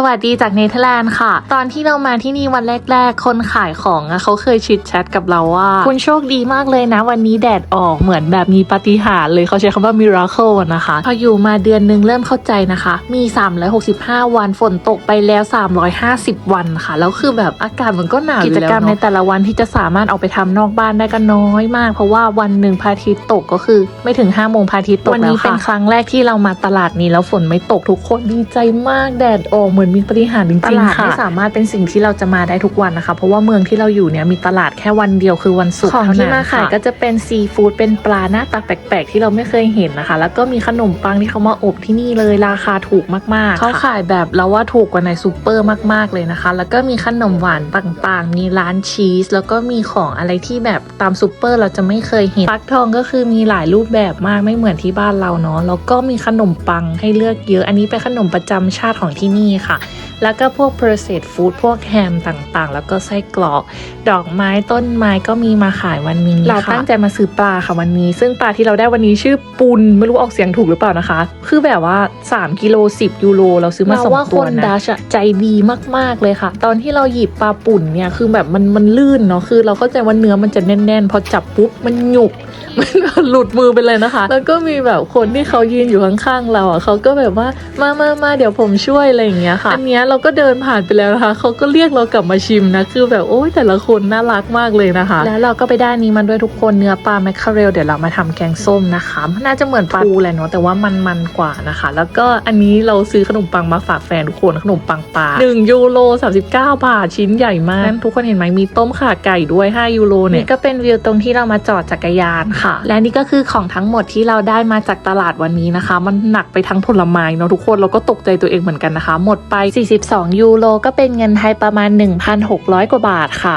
สวัสดีจากเนเธอร์แลนด์ค่ะ ตอนที่เรามาที่นี่วันแรก ๆ คนขายของอเขาเคยชิดแชทกับเราว่า คุณโชคดีมากเลยนะ วันนี้แดดออกเหมือนแบบมีปาฏิหาริย์เลยเขาใช้คำว่า miracle อะนะคะ พออยู่มาเดือนนึงเริ่มเข้าใจนะคะ มี 365 วันฝนตกไปแล้ว 350 วันค่ะ แล้วคือแบบอากาศมันก็หนาวกิจกรรมในแต่ละวันที่จะสามารถออกไปทำนอกบ้านได้ก็น้อยมาก เพราะว่าวันหนึ่งพระอาทิตย์ตกก็คือ ไม่ถึง5โมงพระอาทิตย์ตกวันนี้เป็นครั้งแรกที่เรามาตลาดนี้แล้วฝนไม่ตกทุกคนดีใจมากแดดออกเหมือนมีปาฏิหารย์จริงๆตลาดไม่สามารถเป็นสิ่งที่เราจะมาได้ทุกวันนะคะ เพราะว่าเมืองที่เราอยู่เนี่ยมีตลาดแค่วันเดียวคือวันศุกร์ของที่มาขายก็จะเป็นซีฟู้ดเป็นปลาหน้าตาแปลกๆ ที่เราไม่เคยเห็นนะคะ แล้วก็มีขนมปังที่เขามาอบที่นี่เลยราคาถูกมากๆเขาขายแบบเราว่าถูกกว่าในซูเปอร์มากๆเลยนะคะ แล้วก็มีขนมหวานต่างๆ มีร้านชีส แล้วก็มีของอะไรที่แบบตามซูเปอร์เราจะไม่เคยเห็นฟักทองก็คือมีหลายรูปแบบมากไม่เหมือนที่บ้านเราเนาะแล้วก็มีขนมปังให้เลือกเยอะ อันนี้เป็นขนมประจำชาติของที่นี่ค่ะแล้วก็พวก processed food พวกแฮมต่างๆ แล้วก็ไส้กรอก ดอกไม้ต้นไม้ก็มีมาขายวันนี้เราตั้งใจมาซื้อปลาค่ะวันนี้ ซึ่งปลาที่เราได้วันนี้ชื่อปุนไม่รู้ออกเสียงถูกหรือเปล่านะคะ คือแบบว่า 3กิโล10 ยูโรเราซื้อมาสองตัวนะว่าคนดัชใจดีมากๆเลยค่ะ ตอนที่เราหยิบปลาปุ่นเนี่ยคือแบบมันมันลื่นเนาะคือ เราเข้าใจว่าเนื้อมันจะแน่นๆ พอจับปุ๊บมันหยุก มันหลุดมือไปเลยนะคะ แล้วก็มีแบบคนที่เขายืนอยู่ข้างๆเราอะเขาก็แบบว่ามามามาเดี๋ยวผมช่วยอะไรอย่างเงี้ยค่ะอันเนี้ยเราก็เดินผ่านไปแล้วนะคะเขาก็เรียกเรากลับมาชิมนะคือแบบโอ้ยแต่ละคนน่ารักมากเลยนะคะ แล้วเราก็ไปได้นี้มันด้วยทุกคนเนื้อปลาแมคคาเรลเดี๋ยวเรามาทำแกงส้มนะคะน่าจะเหมือนปลาทูแหละเนาะแต่ว่ามันมันๆกว่านะคะ แล้วก็อันนี้เราซื้อขนมปังมาฝากแฟนทุกคนขนมปังปลา1ยูโร39 บาทชิ้นใหญ่มากนั่นทุกคนเห็นไหมมีต้มข่าไก่ด้วย5ยูโรเนี่ยนี่ก็เป็นวิวตรงที่เรามาจอดจักรยานค่ะ และนี่ก็คือของทั้งหมดที่เราได้มาจากตลาดวันนี้นะคะ มันหนักไปทั้งผลไม้เนาะทุกคนเราก็ตกใจตัวเองเหมือนกันนะคะ หมดไป 42 ยูโรก็เป็นเงินไทยประมาณ 1,600 กว่าบาทค่ะ